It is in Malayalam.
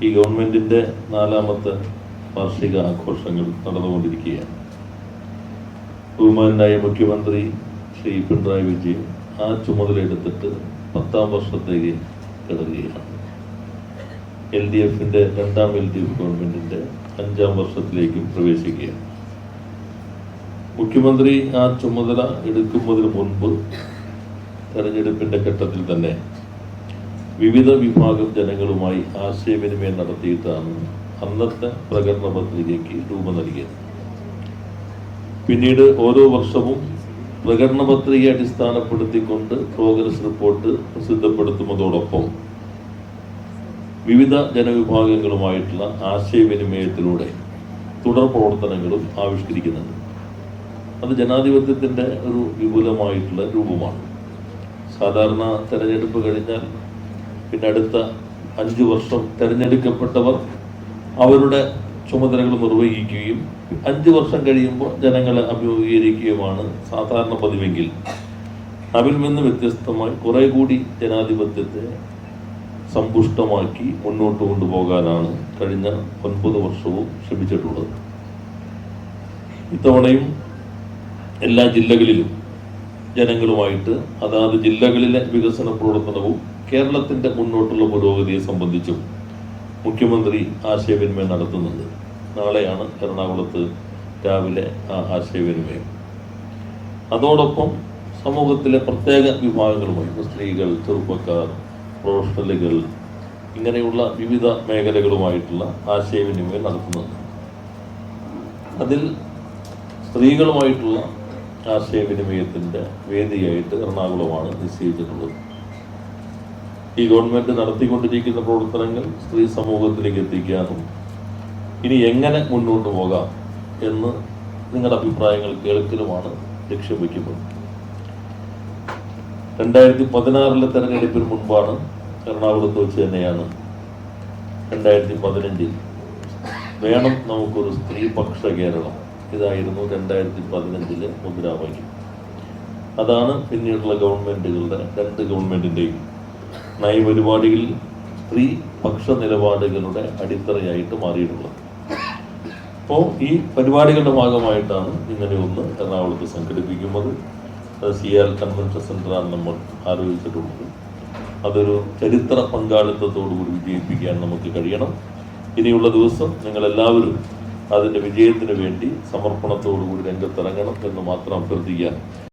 ഈ ഗവൺമെന്റിന്റെ നാലാമത്തെ വാർഷിക ആഘോഷങ്ങൾ നടന്നുകൊണ്ടിരിക്കുകയാണ്. ബഹുമാനായ മുഖ്യമന്ത്രി ശ്രീ പിണറായി വിജയൻ ആ ചുമതലയെടുത്തിട്ട് പത്താം വർഷത്തേക്ക് കിടക്കുകയാണ് എൽ ഡി എഫിന്റെ രണ്ടാം എൽ ഡി എഫ് ഗവൺമെന്റിന്റെ അഞ്ചാം വർഷത്തിലേക്കും പ്രവേശിക്കുകയാണ്. മുഖ്യമന്ത്രി ആ ചുമതല എടുക്കുന്നതിന് മുൻപ് തെരഞ്ഞെടുപ്പിന്റെ ഘട്ടത്തിൽ തന്നെ വിവിധ വിഭാഗം ജനങ്ങളുമായി ആശയവിനിമയം നടത്തിയിട്ടാണ് അന്നത്തെ പ്രകടന പത്രികയ്ക്ക് രൂപം നൽകിയത്. പിന്നീട് ഓരോ വർഷവും പ്രകടന പത്രിക അടിസ്ഥാനപ്പെടുത്തിക്കൊണ്ട് പ്രോഗ്രസ് റിപ്പോർട്ട് പ്രസിദ്ധപ്പെടുത്തുന്നതോടൊപ്പം വിവിധ ജനവിഭാഗങ്ങളുമായിട്ടുള്ള ആശയവിനിമയത്തിലൂടെ തുടർ പ്രവർത്തനങ്ങളും ആവിഷ്കരിക്കുന്നുണ്ട്. അത് ജനാധിപത്യത്തിന്റെ ഒരു വിപുലമായിട്ടുള്ള രൂപമാണ്. സാധാരണ തെരഞ്ഞെടുപ്പ് കഴിഞ്ഞാൽ പിന്നെ അടുത്ത അഞ്ചു വർഷം തിരഞ്ഞെടുക്കപ്പെട്ടവർ അവരുടെ ചുമതലകൾ നിർവഹിക്കുകയും അഞ്ചു വർഷം കഴിയുമ്പോൾ ജനങ്ങളെ അഭിമുഖീകരിക്കുകയുമാണ് സാധാരണ പതിവെങ്കിൽ. അതിൽ നിന്ന് വ്യത്യസ്തമായി കുറെ കൂടി ജനാധിപത്യത്തെ സമ്പുഷ്ടമാക്കി മുന്നോട്ട് കൊണ്ടുപോകാനാണ് കഴിഞ്ഞ ഒൻപത് വർഷവും ശ്രമിച്ചിട്ടുള്ളത്. ഇത്തവണയും എല്ലാ ജില്ലകളിലും ജനങ്ങളുമായിട്ട് അതാത് ജില്ലകളിലെ വികസന പ്രവർത്തനവും കേരളത്തിന്റെ മുന്നോട്ടുള്ള പുരോഗതിയെ സംബന്ധിച്ചും മുഖ്യമന്ത്രി ആശയവിനിമയം നടത്തുന്നുണ്ട്. നാളെയാണ് എറണാകുളത്ത് രാവിലെ ആ ആശയവിനിമയം. അതോടൊപ്പം സമൂഹത്തിലെ പ്രത്യേക വിഭാഗങ്ങളുമായി സ്ത്രീകൾ ചെറുപ്പക്കാർ പ്രൊഫഷണലുകൾ ഇങ്ങനെയുള്ള വിവിധ മേഖലകളുമായിട്ടുള്ള ആശയവിനിമയം നടത്തുന്നുണ്ട്. അതിൽ സ്ത്രീകളുമായിട്ടുള്ള ആശയവിനിമയത്തിന്റെ വേദിയായിട്ട് എറണാകുളമാണ് നിശ്ചയിച്ചിട്ടുള്ളത്. ഈ ഗവൺമെന്റ് നടത്തിക്കൊണ്ടിരിക്കുന്ന പ്രവർത്തനങ്ങൾ സ്ത്രീ സമൂഹത്തിലേക്ക് എത്തിക്കാനും ഇനി എങ്ങനെ മുന്നോട്ട് പോകാം എന്ന് നിങ്ങളുടെ അഭിപ്രായങ്ങൾ കേൾക്കലുമാണ് ലക്ഷ്യം വയ്ക്കുന്നത്. രണ്ടായിരത്തി പതിനാറിലെ തെരഞ്ഞെടുപ്പിന് മുൻപാണ് എറണാകുളത്ത് വെച്ച് തന്നെയാണ് രണ്ടായിരത്തി പതിനഞ്ചിൽ വേണം നമുക്കൊരു സ്ത്രീപക്ഷ കേരളം. ഇതായിരുന്നു രണ്ടായിരത്തി പതിനഞ്ചിലെ മുദ്രാവാക്യം. അതാണ് പിന്നീടുള്ള ഗവൺമെന്റുകളുടെ രണ്ട് ഗവൺമെന്റിന്റെയും നയപരിപാടികളിൽ സ്ത്രീ നിലപാടുകളുടെ അടിത്തറയായിട്ട് മാറിയിട്ടുള്ളത്. അപ്പോൾ ഈ പരിപാടികളുടെ ഭാഗമായിട്ടാണ് ഇങ്ങനെ ഒന്ന് എറണാകുളത്ത് സംഘടിപ്പിക്കുന്നത്. സി സിയാൽ കൺവെൻഷൻ സെന്ററാണ് നമ്മൾ ആലോചിച്ചിട്ടുള്ളത് അതൊരു ചരിത്ര പങ്കാളിത്തത്തോടുകൂടി വിജയിപ്പിക്കാൻ നമുക്ക് കഴിയണം. ഇനിയുള്ള ദിവസം നിങ്ങൾ അതിന്റെ വിജയത്തിന് വേണ്ടി സമർപ്പണത്തോടുകൂടി രംഗത്തിറങ്ങണം എന്ന് മാത്രം അഭ്യർത്ഥിക്കാൻ